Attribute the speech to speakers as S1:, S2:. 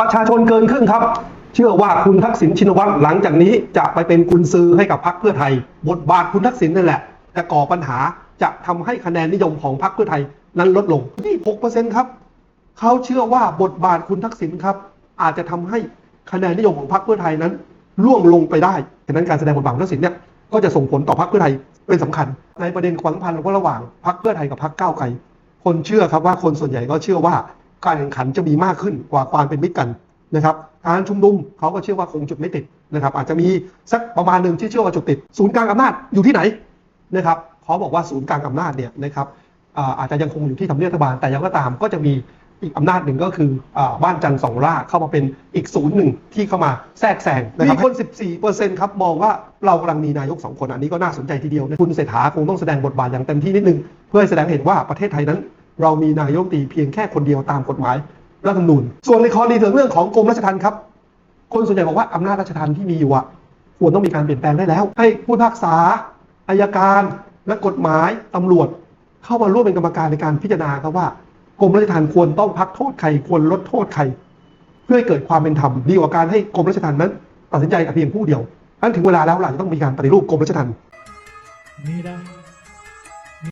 S1: ประชาชนเกินครึ่งครับ เชื่อว่าคุณทักษิณชินวัตรหลังจากนี้จะไปเป็นกุญซือให้กับพรรคเพื่อไทย บทบาทคุณทักษิณนั่นแหละจะก่อปัญหาจะทำให้คะแนนนิยมของพรรคเพื่อไทยนั้นลดลงที่6%ครับเขาเชื่อว่าบทบาทคุณทักษิณครับ อาจจะทำให้คะแนนนิยมของพรรคเพื่อไทยนั้นร่วงลงไปได้ฉะนั้นการแสดงบทบาทของทักษิณเนี่ยก็จะส่งผลต่อพรรคเพื่อไทยเป็นสำคัญ ในประเด็นความสัมพันธ์ระหว่างพรรคเพื่อไทยกับพรรคก้าวไกลคนเชื่อครับว่าคนส่วนใหญ่ก็เชื่อว่า การแข่งขันจะมีมากขึ้นกว่าความเป็นมิตรกันนะครับการชุมนุมเขาก็เชื่อว่าคงจุดไม่ติดนะครับ อาจจะมีสักประมาณหนึ่งที่เชื่อว่าจุดติด ศูนย์กลางอำนาจอยู่ที่ไหนนะครับเขาบอกว่าศูนย์กลางอำนาจเนี่ยนะครับอาจจะยังคงอยู่ที่ทำเนียบรัฐบาลแต่อยังก็ตามก็จะมีอีกอำนาจหนึ่งก็คืออบ้านจันทร์สองล่าเข้ามาเป็นอีกศูนย์หนึ่งที่เข้ามาแทรกแซงนะครับมีคน 14%ครับมองว่าเรากำลังมีนายกสองคนอันนี้ก็น่าสนใจทีเดียวนะคุณเศรษฐาคงต้องแสดงบทบาทอย่างเต็มที่นิดนึง เพื่อแสดงเห็นว่าประเทศไทยนั้น เรามีนายกตีเพียงแค่คนเดียวตามกฎหมายรัฐธรรมนูญส่วนในข้อดีถึงเรื่องของกรมราชทัณฑ์ครับ คนส่วนใหญ่บอกว่าอำนาจราชทัณฑ์ที่มีอยู่อะควรต้องมีการเปลี่ยนแปลงได้แล้ว ให้ผู้พิพากษาอายการและกฎหมายตำรวจ เข้ามาร่วมเป็นกรรมการในการพิจารณาครับว่ากรมราชทัณฑ์ควรต้องพักโทษใครควรลดโทษใครเพื่อให้เกิดความเป็นธรรมดีกว่าการให้กรมราชทัณฑ์นั้น ตัดสินใจแต่เพียงผู้เดียวนั้นถึงเวลาแล้วล่ะจะต้องมีการปฏิรูปกรมราชทัณฑ์
S2: Mira